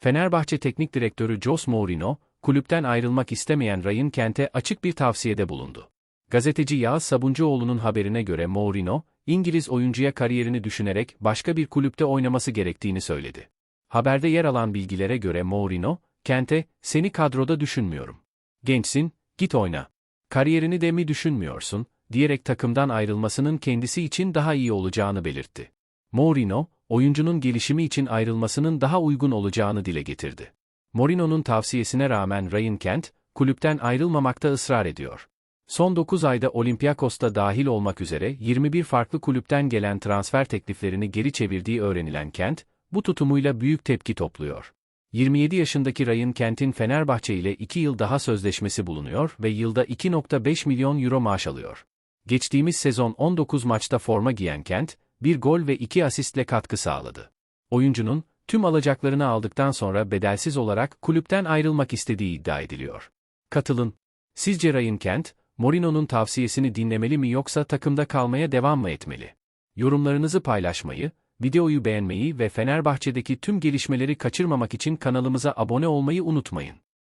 Fenerbahçe Teknik Direktörü Jose Mourinho, kulüpten ayrılmak istemeyen Ryan Kent'e açık bir tavsiyede bulundu. Gazeteci Yağız Sabuncuoğlu'nun haberine göre Mourinho, İngiliz oyuncuya kariyerini düşünerek başka bir kulüpte oynaması gerektiğini söyledi. Haberde yer alan bilgilere göre Mourinho, Kent'e, seni kadroda düşünmüyorum. Gençsin, git oyna. Kariyerini de mi düşünmüyorsun, diyerek takımdan ayrılmasının kendisi için daha iyi olacağını belirtti. Mourinho, oyuncunun gelişimi için ayrılmasının daha uygun olacağını dile getirdi. Mourinho'nun tavsiyesine rağmen Ryan Kent, kulüpten ayrılmamakta ısrar ediyor. Son 9 ayda Olympiakos'ta dahil olmak üzere 21 farklı kulüpten gelen transfer tekliflerini geri çevirdiği öğrenilen Kent, bu tutumuyla büyük tepki topluyor. 27 yaşındaki Ryan Kent'in Fenerbahçe ile 2 yıl daha sözleşmesi bulunuyor ve yılda 2.5 milyon euro maaş alıyor. Geçtiğimiz sezon 19 maçta forma giyen Kent, bir gol ve iki asistle katkı sağladı. Oyuncunun, tüm alacaklarını aldıktan sonra bedelsiz olarak kulüpten ayrılmak istediği iddia ediliyor. Katılın. Sizce Ryan Kent, Mourinho'nun tavsiyesini dinlemeli mi yoksa takımda kalmaya devam mı etmeli? Yorumlarınızı paylaşmayı, videoyu beğenmeyi ve Fenerbahçe'deki tüm gelişmeleri kaçırmamak için kanalımıza abone olmayı unutmayın.